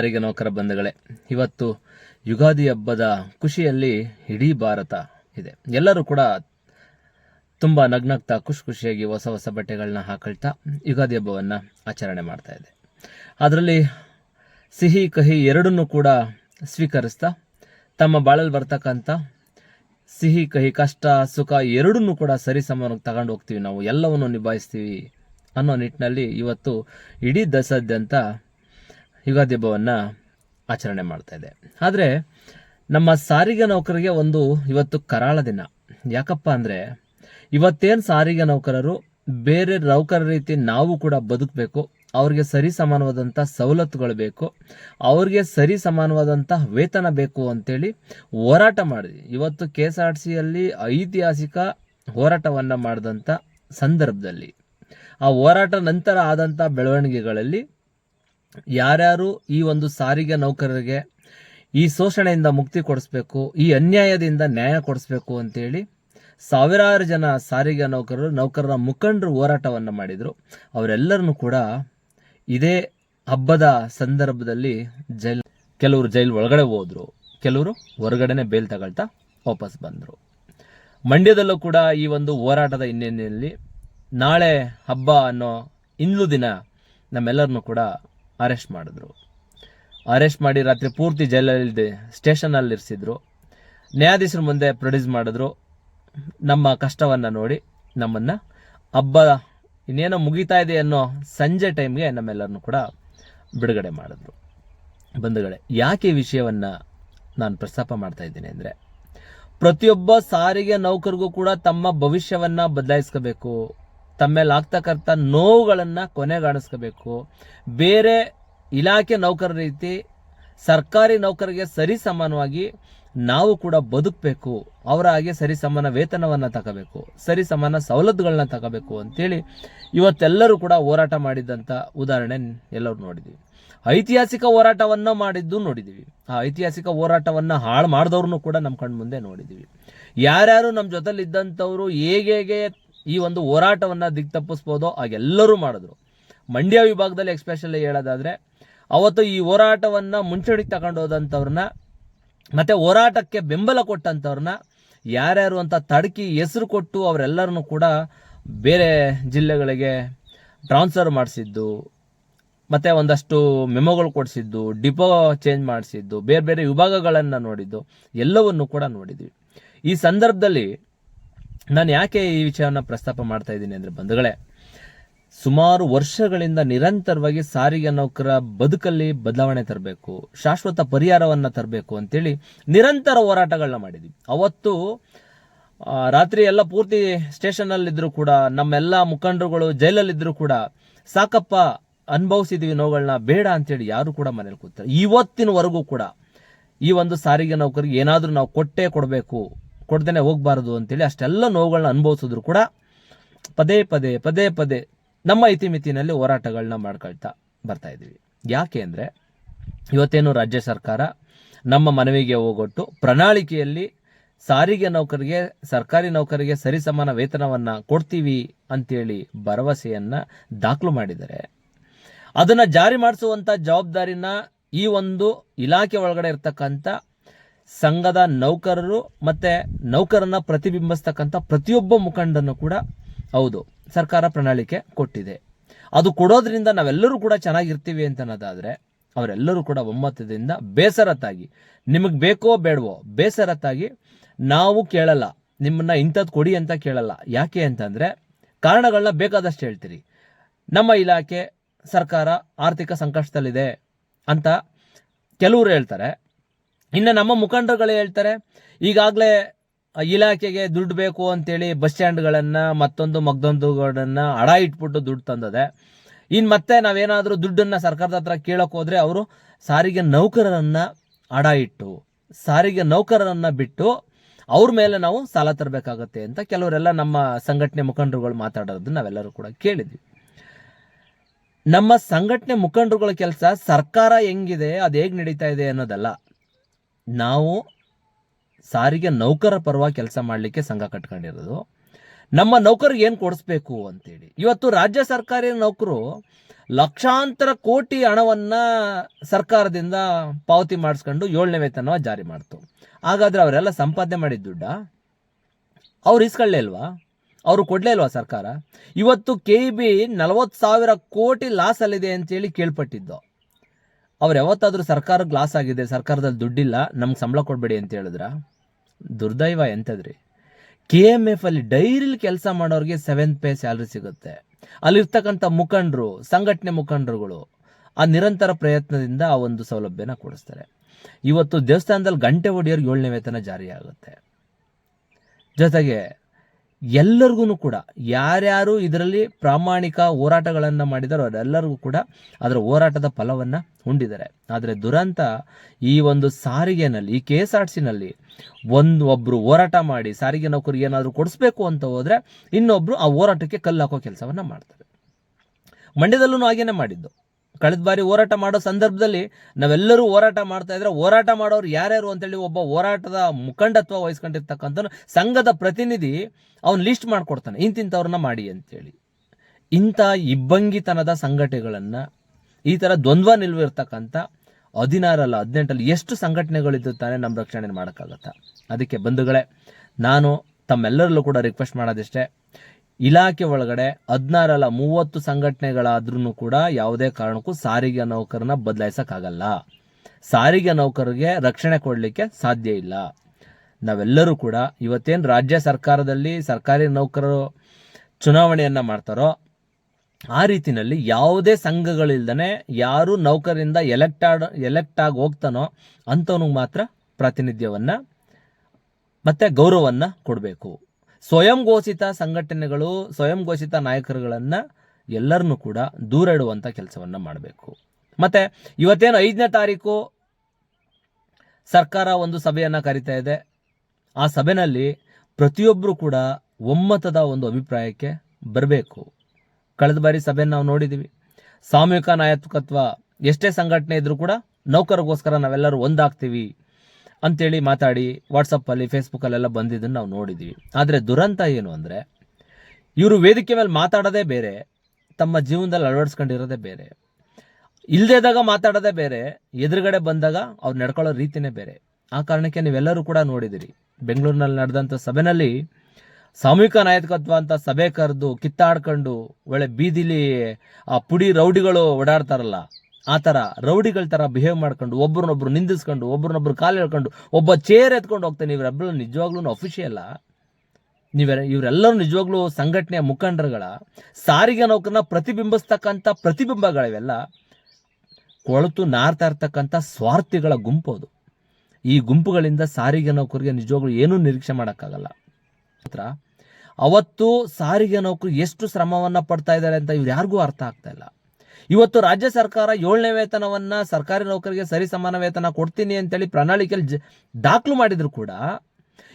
ಸಾರಿಗೆ ನೌಕರ ಬಂಧುಗಳೇ, ಇವತ್ತು ಯುಗಾದಿ ಹಬ್ಬದ ಖುಷಿಯಲ್ಲಿ ಇಡೀ ಭಾರತ ಇದೆ. ಎಲ್ಲರೂ ಕೂಡ ತುಂಬ ನಗ್ನಗ್ತಾ ಖುಷಿ ಖುಷಿಯಾಗಿ ಹೊಸ ಹೊಸ ಬಟ್ಟೆಗಳನ್ನ ಹಾಕೊಳ್ತಾ ಯುಗಾದಿ ಹಬ್ಬವನ್ನು ಆಚರಣೆ ಮಾಡ್ತಾ ಇದೆ. ಅದರಲ್ಲಿ ಸಿಹಿ, ಕಹಿ ಎರಡನ್ನೂ ಕೂಡ ಸ್ವೀಕರಿಸ್ತಾ, ತಮ್ಮ ಬಾಳಲ್ಲಿ ಬರ್ತಕ್ಕಂಥ ಸಿಹಿ, ಕಹಿ, ಕಷ್ಟ, ಸುಖ ಎರಡನ್ನೂ ಕೂಡ ಸರಿ ಸಮಾನವಾಗಿ ತಗೊಂಡು ಹೋಗ್ತೀವಿ ನಾವು, ಎಲ್ಲವನ್ನು ನಿಭಾಯಿಸ್ತೀವಿ ಅನ್ನೋ ನಿಟ್ಟಿನಲ್ಲಿ ಇವತ್ತು ಇಡೀ ದಶಾದ್ಯಂತ ಯುಗಾದಿ ಹಬ್ಬವನ್ನು ಆಚರಣೆ ಮಾಡ್ತಾ ಇದೆ. ಆದರೆ ನಮ್ಮ ಸಾರಿಗೆ ನೌಕರರಿಗೆ ಒಂದು ಇವತ್ತು ಕರಾಳ ದಿನ. ಯಾಕಪ್ಪ ಅಂದರೆ ಇವತ್ತೇನು ಸಾರಿಗೆ ನೌಕರರು ಬೇರೆ ನೌಕರ ರೀತಿ ನಾವು ಕೂಡ ಬದುಕಬೇಕು, ಅವ್ರಿಗೆ ಸರಿ ಸಮಾನವಾದಂಥ ಸವಲತ್ತುಗಳು ಬೇಕು, ಅವ್ರಿಗೆ ಸರಿ ಸಮಾನವಾದಂಥ ವೇತನ ಬೇಕು ಅಂತೇಳಿ ಹೋರಾಟ ಮಾಡಿದ್ವಿ. ಇವತ್ತು ಕೆ ಎಸ್ ಆರ್ ಸಿಯಲ್ಲಿ ಐತಿಹಾಸಿಕ ಹೋರಾಟವನ್ನು ಮಾಡಿದಂಥ ಸಂದರ್ಭದಲ್ಲಿ. ಆ ಹೋರಾಟ ನಂತರ ಆದಂಥ ಬೆಳವಣಿಗೆಗಳಲ್ಲಿ ಯಾರ್ಯಾರು ಈ ಒಂದು ಸಾರಿಗೆ ನೌಕರರಿಗೆ ಈ ಶೋಷಣೆಯಿಂದ ಮುಕ್ತಿ ಕೊಡಿಸ್ಬೇಕು, ಈ ಅನ್ಯಾಯದಿಂದ ನ್ಯಾಯ ಕೊಡಿಸ್ಬೇಕು ಅಂತೇಳಿ ಸಾವಿರಾರು ಜನ ಸಾರಿಗೆ ನೌಕರರು, ನೌಕರರ ಮುಖಂಡರು ಹೋರಾಟವನ್ನು ಮಾಡಿದರು. ಅವರೆಲ್ಲರನ್ನು ಕೂಡ ಇದೇ ಹಬ್ಬದ ಸಂದರ್ಭದಲ್ಲಿ ಜೈಲ್, ಕೆಲವರು ಜೈಲ್ ಒಳಗಡೆ ಹೋದರು, ಕೆಲವರು ಹೊರಗಡೆನೆ ಬೇಲ್ ತಗೊಳ್ತಾ ವಾಪಸ್ ಬಂದರು. ಮಂಡ್ಯದಲ್ಲೂ ಕೂಡ ಈ ಒಂದು ಹೋರಾಟದ ಹಿನ್ನೆಲೆಯಲ್ಲಿ ನಾಳೆ ಹಬ್ಬ ಅನ್ನೋ ಇಂದು ದಿನ ನಮ್ಮೆಲ್ಲರನ್ನು ಕೂಡ ಅರೆಸ್ಟ್ ಮಾಡಿದ್ರು. ಅರೆಸ್ಟ್ ಮಾಡಿ ರಾತ್ರಿ ಪೂರ್ತಿ ಜೈಲಲ್ಲಿ ಸ್ಟೇಷನಲ್ಲಿ ಇರಿಸಿದ್ರು ನ್ಯಾಯಾಧೀಶರ ಮುಂದೆ ಪ್ರೊಡ್ಯೂಸ್ ಮಾಡಿದ್ರು. ನಮ್ಮ ಕಷ್ಟವನ್ನು ನೋಡಿ ನಮ್ಮನ್ನು ಹಬ್ಬ, ಇನ್ನೇನೋ ಮುಗಿತಾ ಇದೆ ಅನ್ನೋ ಸಂಜೆ ಟೈಮ್ಗೆ ನಮ್ಮೆಲ್ಲರನ್ನು ಕೂಡ ಬಿಡುಗಡೆ ಮಾಡಿದ್ರು. ಬಂಧುಗಳೇ, ಯಾಕೆ ವಿಷಯವನ್ನು ನಾನು ಪ್ರಸ್ತಾಪ ಮಾಡ್ತಾ ಇದ್ದೀನಿ ಅಂದರೆ, ಪ್ರತಿಯೊಬ್ಬ ಸಾರಿಗೆ ನೌಕರಿಗೂ ಕೂಡ ತಮ್ಮ ಭವಿಷ್ಯವನ್ನು ಬದಲಾಯಿಸ್ಕೋಬೇಕು. ತಮ್ಮ ಮೇಲೆ ಆಗ್ತಕ್ಕಂಥ ನೋವುಗಳನ್ನು ಕೊನೆಗಾಣಿಸ್ಕೋಬೇಕು. ಬೇರೆ ಇಲಾಖೆ ನೌಕರ ರೀತಿ ಸರ್ಕಾರಿ ನೌಕರಿಗೆ ಸರಿ ಸಮಾನವಾಗಿ ನಾವು ಕೂಡ ಬದುಕಬೇಕು. ಅವರ ಹಾಗೆ ಸರಿ ಸಮಾನ ವೇತನವನ್ನು ತಗೋಬೇಕು. ಸರಿ ಸಮಾನ ಸವಲತ್ತುಗಳನ್ನ ತಗೋಬೇಕು ಅಂತೇಳಿ ಇವತ್ತೆಲ್ಲರೂ ಕೂಡ ಹೋರಾಟ ಮಾಡಿದ್ದಂಥ ಉದಾಹರಣೆ ಎಲ್ಲರೂ ನೋಡಿದ್ವಿ. ಐತಿಹಾಸಿಕ ಹೋರಾಟವನ್ನು ಮಾಡಿದ್ದು ನೋಡಿದ್ದೀವಿ ಆ ಐತಿಹಾಸಿಕ ಹೋರಾಟವನ್ನು ಹಾಳು ಮಾಡಿದವ್ರನ್ನೂ ಕೂಡ ನಮ್ಮ ಕಣ್ಮುಂದೆ ನೋಡಿದ್ದೀವಿ ಯಾರ್ಯಾರು ನಮ್ಮ ಜೊತೆಲಿ ಇದ್ದಂಥವ್ರು ಹೇಗೆ ಹೇಗೆ ಈ ಒಂದು ಹೋರಾಟವನ್ನು ದಿಕ್ತಪ್ಪಿಸ್ಬೋದೋ ಹಾಗೆಲ್ಲರೂ ಮಾಡಿದ್ರು. ಮಂಡ್ಯ ವಿಭಾಗದಲ್ಲಿ ಎಕ್ಸ್ಪೆಷಲಿ ಹೇಳೋದಾದ್ರೆ, ಅವತ್ತು ಈ ಹೋರಾಟವನ್ನು ಮುಂಚೂಣಿಗೆ ತಗೊಂಡು ಹೋದಂಥವ್ರನ್ನ, ಮತ್ತೆ ಹೋರಾಟಕ್ಕೆ ಬೆಂಬಲ ಕೊಟ್ಟಂಥವ್ರನ್ನ ಯಾರ್ಯಾರು ಅಂತ ತಡಕಿ ಹೆಸರು ಕೊಟ್ಟು ಅವರೆಲ್ಲರನ್ನು ಕೂಡ ಬೇರೆ ಜಿಲ್ಲೆಗಳಿಗೆ ಟ್ರಾನ್ಸ್ಫರ್ ಮಾಡಿಸಿದ್ದು, ಮತ್ತು ಒಂದಷ್ಟು ಮೆಮೊಗಳು ಕೊಡಿಸಿದ್ದು ಡಿಪೋ ಚೇಂಜ್ ಮಾಡಿಸಿದ್ದು, ಬೇರೆ ಬೇರೆ ವಿಭಾಗಗಳನ್ನು ನೋಡಿದ್ದು, ಎಲ್ಲವನ್ನು ಕೂಡ ನೋಡಿದ್ವಿ. ಈ ಸಂದರ್ಭದಲ್ಲಿ ನಾನು ಯಾಕೆ ಈ ವಿಷಯವನ್ನು ಪ್ರಸ್ತಾಪ ಮಾಡ್ತಾ ಇದ್ದೀನಿ ಅಂದರೆ ಬಂಧುಗಳೇ, ಸುಮಾರು ವರ್ಷಗಳಿಂದ ನಿರಂತರವಾಗಿ ಸಾರಿಗೆ ನೌಕರ ಬದುಕಲ್ಲಿ ಬದಲಾವಣೆ ತರಬೇಕು, ಶಾಶ್ವತ ಪರಿಹಾರವನ್ನು ತರಬೇಕು ಅಂತೇಳಿ ನಿರಂತರ ಹೋರಾಟಗಳನ್ನ ಮಾಡಿದ್ವಿ. ಅವತ್ತು ರಾತ್ರಿ ಎಲ್ಲ ಪೂರ್ತಿ ಸ್ಟೇಷನಲ್ಲಿದ್ದರೂ ಕೂಡ, ನಮ್ಮೆಲ್ಲ ಮುಖಂಡರುಗಳು ಜೈಲಲ್ಲಿದ್ದರೂ ಕೂಡ ಸಾಕಪ್ಪ ಅನುಭವಿಸಿದ್ವಿ ನೋವುಗಳನ್ನ ಬೇಡ ಅಂತೇಳಿ ಯಾರು ಕೂಡ ಮನೇಲಿ ಕೂತಾರೆ ಇವತ್ತಿನವರೆಗೂ ಕೂಡ ಈ ಒಂದು ಸಾರಿಗೆ ನೌಕರಿಗೆ ಏನಾದರೂ ನಾವು ಕೊಟ್ಟೇ ಕೊಡಬೇಕು ಕೊಡ್ದೇನೆ ಹೋಗ್ಬಾರ್ದು ಅಂತೇಳಿ ಅಷ್ಟೆಲ್ಲ ನೋವುಗಳನ್ನ ಅನುಭವಿಸಿದ್ರು ಕೂಡ ಪದೇ ಪದೇ ಪದೇ ಪದೇ ನಮ್ಮ ಇತಿಮಿತಿನಲ್ಲಿ ಹೋರಾಟಗಳನ್ನ ಮಾಡ್ಕೊಳ್ತಾ ಬರ್ತಾ ಇದ್ದೀವಿ. ಯಾಕೆ ಅಂದರೆ ಇವತ್ತೇನು ರಾಜ್ಯ ಸರ್ಕಾರ ನಮ್ಮ ಮನವಿಗೆ ಹೋಗೊಟ್ಟು ಪ್ರಣಾಳಿಕೆಯಲ್ಲಿ ಸಾರಿಗೆ ನೌಕರಿಗೆ, ಸರ್ಕಾರಿ ನೌಕರಿಗೆ ಸರಿಸಮಾನ ವೇತನವನ್ನು ಕೊಡ್ತೀವಿ ಅಂತೇಳಿ ಭರವಸೆಯನ್ನು ದಾಖಲು ಮಾಡಿದರೆ ಅದನ್ನು ಜಾರಿ ಮಾಡಿಸುವಂಥ ಜವಾಬ್ದಾರಿನ ಈ ಒಂದು ಇಲಾಖೆ ಒಳಗಡೆ ಇರ್ತಕ್ಕಂಥ ಸಂಘದ ನೌಕರರು ಮತ್ತೆ ನೌಕರನ್ನ ಪ್ರತಿಬಿಂಬಿಸ್ತಕ್ಕಂಥ ಪ್ರತಿಯೊಬ್ಬ ಮುಖಂಡನೂ ಕೂಡ ಹೌದು, ಸರ್ಕಾರ ಪ್ರಣಾಳಿಕೆ ಕೊಟ್ಟಿದೆ. ಅದು ಕೊಡೋದ್ರಿಂದ ನಾವೆಲ್ಲರೂ ಕೂಡ ಚೆನ್ನಾಗಿರ್ತೀವಿ ಅಂತ ಅನ್ನೋದಾದ್ರೆ ಅವರೆಲ್ಲರೂ ಕೂಡ ಒಮ್ಮತದಿಂದ ಬೇಸರತ್ತಾಗಿ ನಿಮಗೆ ಬೇಕೋ ಬೇಡವೋ ಬೇಸರತ್ತಾಗಿ ನಾವು ಕೇಳಲ್ಲ, ನಿಮ್ಮನ್ನ ಇಂಥದ್ದು ಕೊಡಿ ಅಂತ ಕೇಳಲ್ಲ. ಯಾಕೆ ಅಂತಂದರೆ ಕಾರಣಗಳನ್ನ ಬೇಕಾದಷ್ಟು ಹೇಳ್ತೀರಿ. ನಮ್ಮ ಇಲಾಖೆ ಸರ್ಕಾರ ಆರ್ಥಿಕ ಸಂಕಷ್ಟದಲ್ಲಿದೆ ಅಂತ ಕೆಲವರು ಹೇಳ್ತಾರೆ. ಇನ್ನು ನಮ್ಮ ಮುಖಂಡರುಗಳು ಹೇಳ್ತಾರೆ, ಈಗಾಗಲೇ ಇಲಾಖೆಗೆ ದುಡ್ಡು ಬೇಕು ಅಂತೇಳಿ ಬಸ್ ಸ್ಟ್ಯಾಂಡ್ಗಳನ್ನು ಮತ್ತೊಂದು ಮಗ್ದೊಂದುಗಳನ್ನ ಅಡ ಇಟ್ಬಿಟ್ಟು ದುಡ್ಡು ತಂದದೆ. ಇನ್ನು ಮತ್ತೆ ನಾವೇನಾದರೂ ದುಡ್ಡನ್ನು ಸರ್ಕಾರದ ಹತ್ರ ಕೇಳೋಕೆ ಹೋದ್ರೆ ಅವರು ಸಾರಿಗೆ ನೌಕರರನ್ನ ಅಡ ಇಟ್ಟು, ಸಾರಿಗೆ ನೌಕರರನ್ನ ಬಿಟ್ಟು ಅವ್ರ ಮೇಲೆ ನಾವು ಸಾಲ ತರಬೇಕಾಗತ್ತೆ ಅಂತ ಕೆಲವರೆಲ್ಲ ನಮ್ಮ ಸಂಘಟನೆ ಮುಖಂಡರುಗಳು ಮಾತಾಡೋದನ್ನ ನಾವೆಲ್ಲರೂ ಕೂಡ ಕೇಳಿದ್ವಿ. ನಮ್ಮ ಸಂಘಟನೆ ಮುಖಂಡರುಗಳ ಕೆಲಸ ಸರ್ಕಾರ ಹೆಂಗಿದೆ, ಅದು ಹೇಗೆ ನಡೀತಾ ಇದೆ ಅನ್ನೋದಲ್ಲ. ನಾವು ಸಾರಿಗೆ ನೌಕರ ಪರವಾಗಿ ಕೆಲಸ ಮಾಡಲಿಕ್ಕೆ ಸಂಘ ಕಟ್ಕೊಂಡಿರೋದು. ನಮ್ಮ ನೌಕರಿಗೆ ಏನು ಕೊಡಿಸ್ಬೇಕು ಅಂತೇಳಿ. ಇವತ್ತು ರಾಜ್ಯ ಸರ್ಕಾರಿ ನೌಕರು ಲಕ್ಷಾಂತರ ಕೋಟಿ ಹಣವನ್ನ ಸರ್ಕಾರದಿಂದ ಪಾವತಿ ಮಾಡಿಸ್ಕೊಂಡು ಏಳನೇ ವೇತನ ಜಾರಿ ಮಾಡ್ತು. ಹಾಗಾದ್ರೆ ಅವರೆಲ್ಲ ಸಂಪಾದನೆ ಮಾಡಿದ ದುಡ್ಡ? ಅವ್ರು ಇಸ್ಕೊಳ್ಳೇ ಇಲ್ವಾ? ಅವರು ಕೊಡ್ಲೇ ಇಲ್ವಾ ಸರ್ಕಾರ? ಇವತ್ತು ಕೆ ಬಿ ನಲವತ್ತು ಸಾವಿರ ಕೋಟಿ ಲಾಸಲ್ಲಿದೆ ಅಂತೇಳಿ ಕೇಳ್ಪಟ್ಟಿದ್ದು. ಅವ್ರು ಯಾವತ್ತಾದರೂ ಸರ್ಕಾರ ಲಾಸ್ ಆಗಿದೆ ಸರ್ಕಾರದಲ್ಲಿ ದುಡ್ಡಿಲ್ಲ, ನಮ್ಗೆ ಸಂಬಳ ಕೊಡಬೇಡಿ ಅಂತ ಹೇಳಿದ್ರ? ದುರ್ದೈವ ಎಂಥದ್ರಿ ಕೆ ಎಂ ಎಫ್ ಅಲ್ಲಿ ಡೈರಿಲಿ ಕೆಲಸ ಮಾಡೋರಿಗೆ ಸೆವೆಂತ್ ಪೇ ಸ್ಯಾಲ್ರಿ ಸಿಗುತ್ತೆ. ಅಲ್ಲಿರ್ತಕ್ಕಂಥ ಮುಖಂಡರು, ಸಂಘಟನೆ ಮುಖಂಡರುಗಳು ಆ ನಿರಂತರ ಪ್ರಯತ್ನದಿಂದ ಆ ಒಂದು ಸೌಲಭ್ಯನ ಕೊಡಿಸ್ತಾರೆ. ಇವತ್ತು ದೇವಸ್ಥಾನದಲ್ಲಿ ಗಂಟೆ ಹೊಡೆಯೋರ್ಗೆ ಏಳನೇ ವೇತನ ಜಾರಿಯಾಗುತ್ತೆ. ಜೊತೆಗೆ ಎಲ್ಲರಿಗೂ ಕೂಡ, ಯಾರ್ಯಾರು ಇದರಲ್ಲಿ ಪ್ರಾಮಾಣಿಕ ಹೋರಾಟಗಳನ್ನು ಮಾಡಿದಾರೋ ಅದೆಲ್ಲರಿಗೂ ಕೂಡ ಅದರ ಹೋರಾಟದ ಫಲವನ್ನು ಉಂಡಿದ್ದಾರೆ ಆದರೆ ದುರಂತ ಈ ಒಂದು ಸಾರಿಗೆನಲ್ಲಿ, ಈ ಕೆ ಎಸ್ ಆರ್ ಸಿನಲ್ಲಿ ಒಂದು ಒಬ್ಬರು ಹೋರಾಟ ಮಾಡಿ, ಸಾರಿಗೆ ನೌಕರಿ ಏನಾದರೂ ಕೊಡಿಸ್ಬೇಕು ಅಂತ ಹೋದರೆ ಇನ್ನೊಬ್ಬರು ಆ ಹೋರಾಟಕ್ಕೆ ಕಲ್ಲು ಹಾಕೋ ಕೆಲಸವನ್ನು ಮಾಡ್ತಾರೆ. ಮಂಡ್ಯದಲ್ಲೂ ಹಾಗೇನೆ ಮಾಡಿದ್ದು. ಕಳೆದ ಬಾರಿ ಹೋರಾಟ ಮಾಡೋ ಸಂದರ್ಭದಲ್ಲಿ ನಾವೆಲ್ಲರೂ ಹೋರಾಟ ಮಾಡ್ತಾ ಇದ್ರೆ ಹೋರಾಟ ಮಾಡೋರು ಯಾರ್ಯಾರು ಅಂತೇಳಿ ಒಬ್ಬ ಹೋರಾಟದ ಮುಖಂಡತ್ವ ವಹಿಸ್ಕೊಂಡಿರ್ತಕ್ಕಂಥ ಸಂಘದ ಪ್ರತಿನಿಧಿ ಅವ್ನು ಲಿಸ್ಟ್ ಮಾಡ್ಕೊಡ್ತಾನೆ, ಇಂತಿಂಥವ್ರನ್ನ ಮಾಡಿ ಅಂತೇಳಿ. ಇಂಥ ಇಬ್ಬಂಗಿತನದ ಸಂಘಟನೆಗಳನ್ನು, ಈ ಥರ ದ್ವಂದ್ವ ನಿಲ್ವಿರ್ತಕ್ಕಂಥ ಹದಿನಾರಲ್ಲ ಹದಿನೆಂಟಲ್ಲಿ ಎಷ್ಟು ಸಂಘಟನೆಗಳಿದ್ದು ತಾನೇ ನಮ್ಮ ರಕ್ಷಣೆ ಮಾಡೋಕ್ಕಾಗತ್ತಾ? ಅದಕ್ಕೆ ಬಂಧುಗಳೇ, ನಾನು ತಮ್ಮೆಲ್ಲರಲ್ಲೂ ಕೂಡ ರಿಕ್ವೆಸ್ಟ್ ಮಾಡೋದಿಷ್ಟೇ. ಇಲಾಖೆ ಒಳಗಡೆ ಹದಿನಾರಲ್ಲ ಮೂವತ್ತು ಸಂಘಟನೆಗಳಾದ್ರೂ ಕೂಡ ಯಾವುದೇ ಕಾರಣಕ್ಕೂ ಸಾರಿಗೆ ನೌಕರನ್ನ ಬದಲಾಯಿಸೋಕ್ಕಾಗಲ್ಲ. ಸಾರಿಗೆ ನೌಕರರಿಗೆ ರಕ್ಷಣೆ ಕೊಡಲಿಕ್ಕೆ ಸಾಧ್ಯ ಇಲ್ಲ. ನಾವೆಲ್ಲರೂ ಕೂಡ ಇವತ್ತೇನು ರಾಜ್ಯ ಸರ್ಕಾರದಲ್ಲಿ ಸರ್ಕಾರಿ ನೌಕರರು ಚುನಾವಣೆಯನ್ನು ಮಾಡ್ತಾರೋ, ಆ ರೀತಿಯಲ್ಲಿ ಯಾವುದೇ ಸಂಘಗಳಿಲ್ದನೆ ಯಾರು ನೌಕರಿಂದ ಎಲೆಕ್ಟ್ ಎಲೆಕ್ಟ್ ಆಗಿ ಹೋಗ್ತಾನೋ ಅಂಥವ್ನಿಗೆ ಮಾತ್ರ ಪ್ರಾತಿನಿಧ್ಯವನ್ನು ಮತ್ತು ಗೌರವವನ್ನು ಕೊಡಬೇಕು. ಸ್ವಯಂ ಘೋಷಿತ ಸಂಘಟನೆಗಳು ಸ್ವಯಂ ಘೋಷಿತ ನಾಯಕರುಗಳನ್ನ ಎಲ್ಲರನ್ನೂ ಕೂಡ ದೂರ ಇಡುವಂತ ಕೆಲಸವನ್ನ ಮಾಡಬೇಕು. ಮತ್ತೆ ಇವತ್ತೇನು ಐದನೇ ತಾರೀಕು ಸರ್ಕಾರ ಒಂದು ಸಭೆಯನ್ನು ಕರಿತಾ ಇದೆ. ಆ ಸಭೆನಲ್ಲಿ ಪ್ರತಿಯೊಬ್ಬರು ಕೂಡ ಒಮ್ಮತದ ಒಂದು ಅಭಿಪ್ರಾಯಕ್ಕೆ ಬರಬೇಕು. ಕಳೆದ ಬಾರಿ ಸಭೆಯನ್ನು ನಾವು ನೋಡಿದ್ದೀವಿ ಸಾಮೂಹಿಕ ನಾಯಕತ್ವ ಎಷ್ಟೇ ಸಂಘಟನೆ ಇದ್ರೂ ಕೂಡ ನೌಕರಗೋಸ್ಕರ ನಾವೆಲ್ಲರೂ ಒಂದಾಗ್ತೀವಿ. ಅಂತೇಳಿ ಮಾತಾಡಿ ವಾಟ್ಸಪ್ಪಲ್ಲಿ, ಫೇಸ್ಬುಕ್ಕಲ್ಲೆಲ್ಲ ಬಂದಿದ್ದನ್ನು ನಾವು ನೋಡಿದ್ದೀವಿ ಆದರೆ ದುರಂತ ಏನು ಅಂದರೆ, ಇವರು ವೇದಿಕೆ ಮೇಲೆ ಮಾತಾಡೋದೇ ಬೇರೆ, ತಮ್ಮ ಜೀವನದಲ್ಲಿ ಅಳವಡಿಸ್ಕೊಂಡಿರೋದೇ ಬೇರೆ. ಇಲ್ಲದೇದಾಗ ಮಾತಾಡೋದೇ ಬೇರೆ, ಎದುರುಗಡೆ ಬಂದಾಗ ಅವ್ರು ನಡ್ಕೊಳ್ಳೋ ರೀತಿನೇ ಬೇರೆ. ಆ ಕಾರಣಕ್ಕೆ ನೀವೆಲ್ಲರೂ ಕೂಡ ನೋಡಿದಿರಿ. ಬೆಂಗಳೂರಿನಲ್ಲಿ ನಡೆದಂಥ ಸಭೆನಲ್ಲಿ ಸಾಮೂಹಿಕ ನಾಯಕತ್ವ ಅಂತ ಸಭೆ ಕರೆದು ಕಿತ್ತಾಡ್ಕೊಂಡು ಒಳ್ಳೆ ಬೀದಿಲಿ ಆ ಪುಡಿ ರೌಡಿಗಳು ಓಡಾಡ್ತಾರಲ್ಲ ಆ ಥರ ರೌಡಿಗಳ ಥರ ಬಿಹೇವ್ ಮಾಡ್ಕೊಂಡು, ಒಬ್ರನ್ನೊಬ್ರು ನಿಂದಿಸ್ಕೊಂಡು, ಒಬ್ರನ್ನೊಬ್ರು ಕಾಲು ಹೇಳ್ಕೊಂಡು ಒಬ್ಬ ಚೇರ್ ಎತ್ಕೊಂಡು ಹೋಗ್ತಾನೆ. ಇವರೆಲ್ಲರೂ ನಿಜವಾಗ್ಲೂ ಅಫಿಷಿಯಲ್ಲ ನೀವೆಲ್ಲ ಇವರೆಲ್ಲರೂ ನಿಜವಾಗ್ಲೂ ಸಂಘಟನೆಯ ಮುಖಂಡರುಗಳ, ಸಾರಿಗೆ ನೌಕರನ್ನ ಪ್ರತಿಬಿಂಬಿಸ್ತಕ್ಕಂಥ ಪ್ರತಿಬಿಂಬಗಳಿವೆಲ್ಲ. ಕೊಳತು ನಾರ್ತಾ ಇರ್ತಕ್ಕಂಥ ಸ್ವಾರ್ಥಿಗಳ ಗುಂಪು ಅದು. ಈ ಗುಂಪುಗಳಿಂದ ಸಾರಿಗೆ ನೌಕರಿಗೆ ನಿಜವಾಗ್ಲೂ ಏನೂ ನಿರೀಕ್ಷೆ ಮಾಡೋಕ್ಕಾಗಲ್ಲ. ಮಾತ್ರ ಅವತ್ತು ಸಾರಿಗೆ ನೌಕರು ಎಷ್ಟು ಶ್ರಮವನ್ನು ಪಡ್ತಾ ಇದ್ದಾರೆ ಅಂತ ಇವ್ರು ಯಾರಿಗೂ ಅರ್ಥ ಆಗ್ತಾ ಇಲ್ಲ. ಇವತ್ತು ರಾಜ್ಯ ಸರ್ಕಾರ ಏಳನೇ ವೇತನವನ್ನ ಸರ್ಕಾರಿ ನೌಕರಿಗೆ ಸರಿ ಸಮಾನ ವೇತನ ಕೊಡ್ತೀನಿ ಅಂತೇಳಿ ಪ್ರಣಾಳಿಕೆಯಲ್ಲಿ ದಾಖಲು ಮಾಡಿದ್ರು ಕೂಡ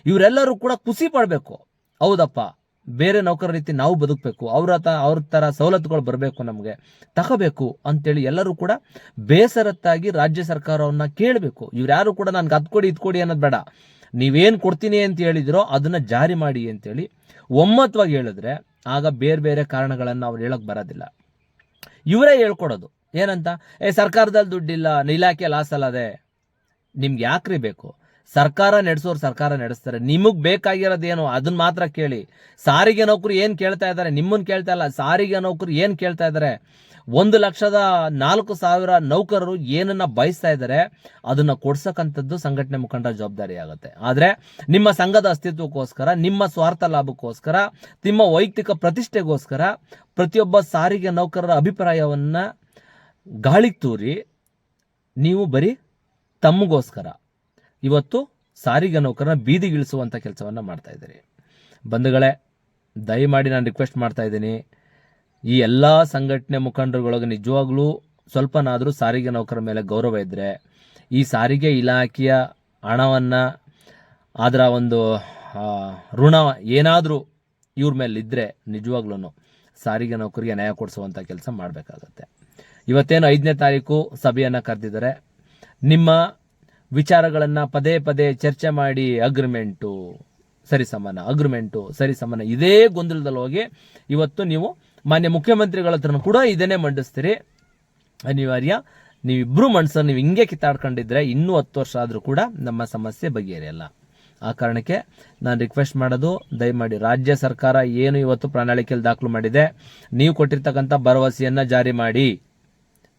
ಇವರೆಲ್ಲರೂ ಕೂಡ ಖುಷಿ ಪಡಬೇಕು. ಹೌದಪ್ಪ. ಬೇರೆ ನೌಕರ ರೀತಿ ನಾವು ಬದುಕಬೇಕು. ಅವ್ರ ಅವ್ರ ಥರ ಸವಲತ್ತುಗಳು ಬರಬೇಕು ನಮಗೆ. ತಗೋಬೇಕು ಅಂತೇಳಿ ಎಲ್ಲರೂ ಕೂಡ ಬೇಸರತ್ತಾಗಿ ರಾಜ್ಯ ಸರ್ಕಾರವನ್ನ ಕೇಳಬೇಕು. ಇವ್ರ್ಯಾರು ಕೂಡ ನನ್ಗೆ ಅದ್ ಕೊಡಿ, ಇದು ಅನ್ನೋದು ಬೇಡ. ನೀವೇನು ಕೊಡ್ತೀನಿ ಅಂತ ಹೇಳಿದಿರೋ ಅದನ್ನ ಜಾರಿ ಮಾಡಿ ಅಂತೇಳಿ ಒಮ್ಮತವಾಗಿ ಹೇಳಿದ್ರೆ ಆಗ ಬೇರೆ ಬೇರೆ ಕಾರಣಗಳನ್ನು ಅವ್ರು ಹೇಳಕ್ ಬರೋದಿಲ್ಲ. ಇವರೇ ಹೇಳ್ಕೊಡೋದು. ಏನಂತ? ಏ ಸರ್ಕಾರದಲ್ಲಿ ದುಡ್ಡಿಲ್ಲ ಇಲಾಖೆ ಲಾಸ್ ಅಲ್ಲದೆ. ನಿಮ್ಗೆ ಯಾಕ್ರಿ ಬೇಕು? ಸರ್ಕಾರ ನಡೆಸೋರು ಸರ್ಕಾರ ನಡೆಸ್ತಾರೆ. ನಿಮಗ್ ಬೇಕಾಗಿರೋದೇನು ಅದನ್ನ ಮಾತ್ರ ಕೇಳಿ. ಸಾರಿಗೆ ನೌಕರು ಏನು ಕೇಳ್ತಾ ಇದ್ದಾರೆ? ನಿಮ್ಮನ್ನ ಕೇಳ್ತಾ ಇಲ್ಲ. ಸಾರಿಗೆ ನೌಕರು ಏನು ಕೇಳ್ತಾ ಇದ್ದಾರೆ? ಒಂದು ಲಕ್ಷದ ನಾಲ್ಕು ಸಾವಿರ ನೌಕರರು ಏನನ್ನ ಬಯಸ್ತಾ ಇದ್ದಾರೆ, ಅದನ್ನ ಕೊಡ್ಸಕ್ಕಂಥದ್ದು ಸಂಘಟನೆ ಮುಖಂಡರ ಜವಾಬ್ದಾರಿ ಆಗುತ್ತೆ. ಆದ್ರೆ ನಿಮ್ಮ ಸಂಘದ ಅಸ್ತಿತ್ವಕ್ಕೋಸ್ಕರ, ನಿಮ್ಮ ಸ್ವಾರ್ಥ ಲಾಭಕ್ಕೋಸ್ಕರ, ನಿಮ್ಮ ವೈಯಕ್ತಿಕ ಪ್ರತಿಷ್ಠೆಗೋಸ್ಕರ ಪ್ರತಿಯೊಬ್ಬ ಸಾರಿಗೆ ನೌಕರರ ಅಭಿಪ್ರಾಯವನ್ನ ಗಾಳಿಗೆ ತೂರಿ, ನೀವು ಬರೀ ತಮ್ಮಗೋಸ್ಕರ ಇವತ್ತು ಸಾರಿಗೆ ನೌಕರನ ಬೀದಿಗಿಳಿಸುವಂಥ ಕೆಲಸವನ್ನು ಮಾಡ್ತಾ ಇದ್ದೀರಿ. ಬಂಧುಗಳೇ, ದಯಮಾಡಿ ನಾನು ರಿಕ್ವೆಸ್ಟ್ ಮಾಡ್ತಾ ಇದ್ದೀನಿ. ಈ ಎಲ್ಲ ಸಂಘಟನೆ ಮುಖಂಡರುಗಳಿಗೆ ನಿಜವಾಗ್ಲೂ ಸ್ವಲ್ಪನಾದರೂ ಸಾರಿಗೆ ನೌಕರ ಮೇಲೆ ಗೌರವ ಇದ್ದರೆ ಈ ಸಾರಿಗೆ ಇಲಾಖೆಯ ಹಣವನ್ನು, ಅದರ ಒಂದು ಋಣ ಏನಾದರೂ ಇವ್ರ ಮೇಲೆ ಇದ್ದರೆ ನಿಜವಾಗ್ಲೂ ಸಾರಿಗೆ ನೌಕರಿಗೆ ನ್ಯಾಯ ಕೊಡಿಸುವಂಥ ಕೆಲಸ ಮಾಡಬೇಕಾಗತ್ತೆ. ಇವತ್ತೇನು ಐದನೇ ತಾರೀಕು ಸಭೆಯನ್ನು ಕರೆದಿದ್ದಾರೆ. ನಿಮ್ಮ ವಿಚಾರಗಳನ್ನು ಪದೇ ಪದೇ ಚರ್ಚೆ ಮಾಡಿ ಅಗ್ರಿಮೆಂಟು ಸರಿ ಸಮಾನ ಅಗ್ರಿಮೆಂಟು ಸರಿ ಸಮಾನ ಇದೇ ಗೊಂದಲದಲ್ಲಿ ಹೋಗಿ ಇವತ್ತು ನೀವು ಮಾನ್ಯ ಮುಖ್ಯಮಂತ್ರಿಗಳ ಹತ್ರನೂ ಕೂಡ ಇದನ್ನೇ ಮಂಡಿಸ್ತೀರಿ. ಅನಿವಾರ್ಯ ನೀವಿಬ್ಬರು ಮನಸ್ಸನ್ನು ನೀವು ಹಿಂಗೆ ಕಿತ್ತಾಡ್ಕೊಂಡಿದ್ರೆ ಇನ್ನೂ ಹತ್ತು ವರ್ಷ ಆದರೂ ಕೂಡ ನಮ್ಮ ಸಮಸ್ಯೆ ಬಗೆಹರಿಯಲ್ಲ. ಆ ಕಾರಣಕ್ಕೆ ನಾನು ರಿಕ್ವೆಸ್ಟ್ ಮಾಡೋದು, ದಯಮಾಡಿ ರಾಜ್ಯ ಸರ್ಕಾರ ಏನು ಇವತ್ತು ಪ್ರಣಾಳಿಕೆಯಲ್ಲಿ ದಾಖಲು ಮಾಡಿದೆ, ನೀವು ಕೊಟ್ಟಿರ್ತಕ್ಕಂಥ ಭರವಸೆಯನ್ನು ಜಾರಿ ಮಾಡಿ.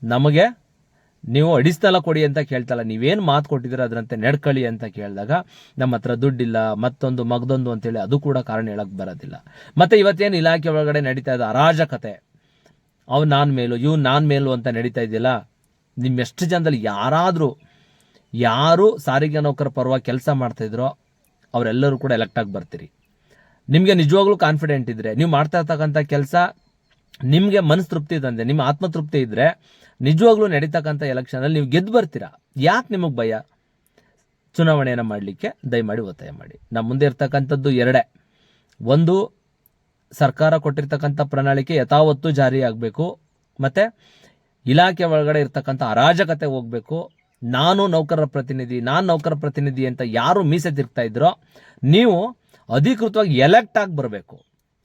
ನಮಗೆ ನೀವು ಅಡಿಸ್ತಲ ಕೊಡಿ ಅಂತ ಕೇಳ್ತಲ್ಲ, ನೀವೇನು ಮಾತು ಕೊಟ್ಟಿದ್ದೀರ ಅದರಂತೆ ನಡ್ಕೊಳ್ಳಿ ಅಂತ ಕೇಳಿದಾಗ, ನಮ್ಮ ಹತ್ರ ದುಡ್ಡಿಲ್ಲ, ಮತ್ತೊಂದು ಮಗದೊಂದು ಅಂತೇಳಿ ಅದು ಕೂಡ ಕಾರಣ ಹೇಳಕ್ಕೆ ಬರೋದಿಲ್ಲ. ಮತ್ತೆ ಇವತ್ತೇನು ಇಲಾಖೆ ಒಳಗಡೆ ನಡೀತಾ ಇದೆ ಅರಾಜಕತೆ? ಅವು ನಾನು ಮೇಲು ಇವು ನಾನು ಮೇಲು ಅಂತ ನಡೀತಾ ಇದೆಯಲ್ಲ? ನಿಮ್ಮ ಎಷ್ಟು ಜನದಲ್ಲಿ ಯಾರಾದರೂ, ಯಾರು ಸಾರಿಗೆ ನೌಕರ ಪರವಾಗಿ ಕೆಲಸ ಮಾಡ್ತಾಯಿದ್ರೋ ಅವರೆಲ್ಲರೂ ಕೂಡ ಎಲೆಕ್ಟ್ ಆಗಿ ಬರ್ತೀರಿ. ನಿಮಗೆ ನಿಜವಾಗ್ಲೂ ಕಾನ್ಫಿಡೆಂಟ್ ಇದ್ದರೆ ನೀವು ಮಾಡ್ತಾ ಇರ್ತಕ್ಕಂಥ ಕೆಲಸ, ನಿಮಗೆ ಮನಸ್ಸು ತೃಪ್ತಿ ತಂದೆ, ನಿಮ್ಮ ಆತ್ಮತೃಪ್ತಿ ಇದ್ದರೆ ನಿಜವಾಗ್ಲೂ ನಡೀತಕ್ಕಂಥ ಎಲೆಕ್ಷನಲ್ಲಿ ನೀವು ಗೆದ್ದು ಬರ್ತೀರಾ? ಯಾಕೆ ನಿಮಗೆ ಭಯ? ಚುನಾವಣೆಯನ್ನು ಮಾಡಲಿಕ್ಕೆ ದಯಮಾಡಿ ಒತ್ತಾಯ ಮಾಡಿ. ನಮ್ಮ ಮುಂದೆ ಇರ್ತಕ್ಕಂಥದ್ದು ಎರಡೇ. ಒಂದು, ಸರ್ಕಾರ ಕೊಟ್ಟಿರ್ತಕ್ಕಂಥ ಪ್ರಣಾಳಿಕೆ ಯಥಾವತ್ತು ಜಾರಿಯಾಗಬೇಕು ಮತ್ತು ಇಲಾಖೆ ಒಳಗಡೆ ಇರ್ತಕ್ಕಂಥ ಅರಾಜಕತೆ ಹೋಗಬೇಕು. ನಾನು ನೌಕರರ ಪ್ರತಿನಿಧಿ, ನಾನು ನೌಕರ ಪ್ರತಿನಿಧಿ ಅಂತ ಯಾರು ಮೀಸೆ ತಿರ್ಗ್ತಾ ಇದ್ರೋ, ನೀವು ಅಧಿಕೃತವಾಗಿ ಎಲೆಕ್ಟ್ ಆಗಿ ಬರಬೇಕು.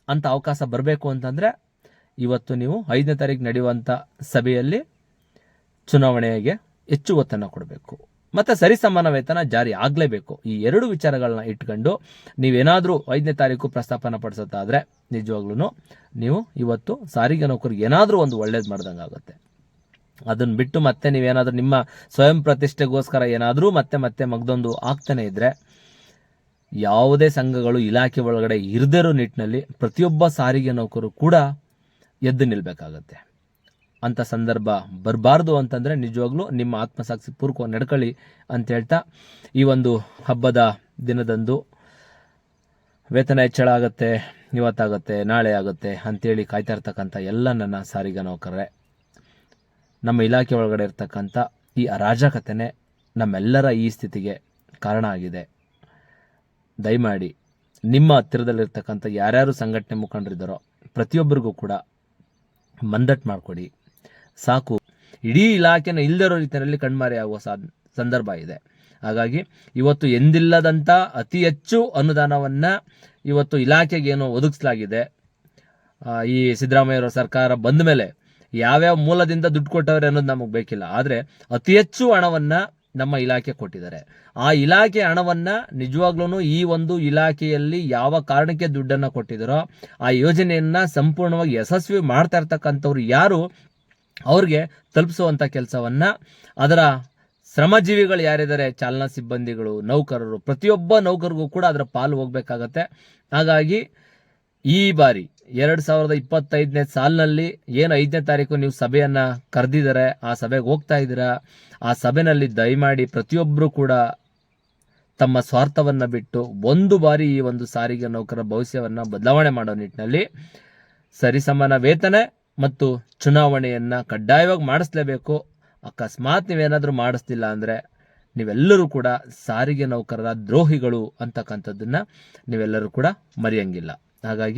ಅಂತ ಅವಕಾಶ ಬರಬೇಕು ಅಂತಂದರೆ, ಇವತ್ತು ನೀವು ಐದನೇ ತಾರೀಕು ನಡೆಯುವಂಥ ಸಭೆಯಲ್ಲಿ ಚುನಾವಣೆಗೆ ಹೆಚ್ಚು ಒತ್ತನ್ನು ಕೊಡಬೇಕು. ಮತ್ತು ಸರಿಸಮಾನ ವೇತನ ಜಾರಿ ಆಗಲೇಬೇಕು. ಈ ಎರಡು ವಿಚಾರಗಳನ್ನ ಇಟ್ಕೊಂಡು ನೀವೇನಾದರೂ ಐದನೇ ತಾರೀಕು ಪ್ರಸ್ತಾಪನ ಪಡಿಸೋದಾದರೆ ನಿಜವಾಗ್ಲೂ ನೀವು ಇವತ್ತು ಸಾರಿಗೆ ನೌಕರಿಗೆ ಏನಾದರೂ ಒಂದು ಒಳ್ಳೇದು ಮಾಡ್ದಂಗೆ ಆಗುತ್ತೆ ಅದನ್ನು ಬಿಟ್ಟು ಮತ್ತೆ ನೀವೇನಾದರೂ ನಿಮ್ಮ ಸ್ವಯಂ ಪ್ರತಿಷ್ಠೆಗೋಸ್ಕರ ಏನಾದರೂ ಮತ್ತೆ ಮತ್ತೆ ಮಗ್ದೊಂದು ಆಗ್ತಾನೆ ಇದ್ದರೆ ಯಾವುದೇ ಸಂಘಗಳು ಇಲಾಖೆ ಒಳಗಡೆ ಇರದಿರೋ ನಿಟ್ಟಿನಲ್ಲಿ ಪ್ರತಿಯೊಬ್ಬ ಸಾರಿಗೆ ನೌಕರು ಕೂಡ ಎದ್ದು ನಿಲ್ಲಬೇಕಾಗತ್ತೆ ಅಂಥ ಸಂದರ್ಭ ಬರಬಾರ್ದು ಅಂತಂದರೆ ನಿಜವಾಗ್ಲೂ ನಿಮ್ಮ ಆತ್ಮಸಾಕ್ಷಿ ಪೂರ್ವಕ ನಡ್ಕೊಳ್ಳಿ ಅಂತ ಹೇಳ್ತಾ ಈ ಒಂದು ಹಬ್ಬದ ದಿನದಂದು ವೇತನ ಹೆಚ್ಚಳ ಆಗುತ್ತೆ, ಇವತ್ತಾಗುತ್ತೆ, ನಾಳೆ ಆಗುತ್ತೆ ಅಂತೇಳಿ ಕಾಯ್ತಾ ಇರ್ತಕ್ಕಂಥ ಎಲ್ಲ ನನ್ನ ಸಾರಿಗೆ ನೌಕರರೆ, ನಮ್ಮ ಇಲಾಖೆ ಒಳಗಡೆ ಇರ್ತಕ್ಕಂಥ ಈ ಅರಾಜಕತೆನೇ ನಮ್ಮೆಲ್ಲರ ಈ ಸ್ಥಿತಿಗೆ ಕಾರಣ ಆಗಿದೆ. ದಯಮಾಡಿ ನಿಮ್ಮ ಹತ್ತಿರದಲ್ಲಿರ್ತಕ್ಕಂಥ ಯಾರ್ಯಾರು ಸಂಘಟನೆ ಮುಖಂಡರಿದ್ದಾರೋ ಪ್ರತಿಯೊಬ್ಬರಿಗೂ ಕೂಡ ಮಂದಟ್ಟು ಮಾಡಿಕೊಡಿ. ಸಾಕು. ಇಡೀ ಇಲಾಖೆನ ಇಲ್ಲದಿರೋ ರೀತಿಯಲ್ಲಿ ಕಣ್ಮರೆಯಾಗುವ ಸಂದರ್ಭ ಇದೆ. ಹಾಗಾಗಿ ಇವತ್ತು ಎಂದಿಲ್ಲದಂಥ ಅತಿ ಹೆಚ್ಚು ಅನುದಾನವನ್ನು ಇವತ್ತು ಇಲಾಖೆಗೇನು ಒದಗಿಸಲಾಗಿದೆ. ಈ ಸಿದ್ದರಾಮಯ್ಯವರ ಸರ್ಕಾರ ಬಂದ ಮೇಲೆ ಯಾವ್ಯಾವ ಮೂಲದಿಂದ ದುಡ್ಡು ಕೊಟ್ಟವ್ರೆ ಅನ್ನೋದು ನಮಗೆ ಬೇಕಿಲ್ಲ. ಆದರೆ ಅತಿ ಹೆಚ್ಚು ಹಣವನ್ನು ನಮ್ಮ ಇಲಾಖೆ ಕೊಟ್ಟಿದ್ದಾರೆ. ಆ ಇಲಾಖೆ ಹಣವನ್ನು ನಿಜವಾಗ್ಲೂ ಈ ಒಂದು ಇಲಾಖೆಯಲ್ಲಿ ಯಾವ ಕಾರಣಕ್ಕೆ ದುಡ್ಡನ್ನು ಕೊಟ್ಟಿದ್ದಾರೋ ಆ ಯೋಜನೆಯನ್ನು ಸಂಪೂರ್ಣವಾಗಿ ಯಶಸ್ವಿ ಮಾಡ್ತಾ ಇರ್ತಕ್ಕಂಥವ್ರು ಯಾರು ಅವ್ರಿಗೆ ತಲುಪಿಸುವಂಥ ಕೆಲಸವನ್ನು ಅದರ ಶ್ರಮಜೀವಿಗಳು ಯಾರಿದ್ದಾರೆ, ಚಾಲನಾ ಸಿಬ್ಬಂದಿಗಳು, ನೌಕರರು, ಪ್ರತಿಯೊಬ್ಬ ನೌಕರಿಗೂ ಕೂಡ ಅದರ ಪಾಲು ಹೋಗಬೇಕಾಗತ್ತೆ. ಹಾಗಾಗಿ ಈ ಬಾರಿ ಎರಡು ಸಾವಿರದ ಇಪ್ಪತ್ತೈದನೇ ಸಾಲಿನಲ್ಲಿ ಏನು ಐದನೇ ತಾರೀಕು ನೀವು ಸಭೆಯನ್ನು ಕರೆದಿದ್ದಾರೆ, ಆ ಸಭೆಗೆ ಹೋಗ್ತಾ ಇದ್ದೀರಾ, ಆ ಸಭೆಯಲ್ಲಿ ದಯಮಾಡಿ ಪ್ರತಿಯೊಬ್ಬರು ಕೂಡ ತಮ್ಮ ಸ್ವಾರ್ಥವನ್ನು ಬಿಟ್ಟು ಒಂದು ಬಾರಿ ಈ ಒಂದು ಸಾರಿಗೆ ನೌಕರ ಭವಿಷ್ಯವನ್ನು ಬದಲಾವಣೆ ಮಾಡೋ ನಿಟ್ಟಿನಲ್ಲಿ ಸರಿಸಮಾನ ವೇತನ ಮತ್ತು ಚುನಾವಣೆಯನ್ನು ಕಡ್ಡಾಯವಾಗಿ ಮಾಡಿಸ್ಲೇಬೇಕು. ಅಕಸ್ಮಾತ್ ನೀವೇನಾದರೂ ಮಾಡಿಸ್ತಿಲ್ಲ ಅಂದರೆ ನೀವೆಲ್ಲರೂ ಕೂಡ ಸಾರಿಗೆ ನೌಕರರ ದ್ರೋಹಿಗಳು ಅಂತಕ್ಕಂಥದ್ದನ್ನು ನೀವೆಲ್ಲರೂ ಕೂಡ ಮರೆಯಂಗಿಲ್ಲ. ಹಾಗಾಗಿ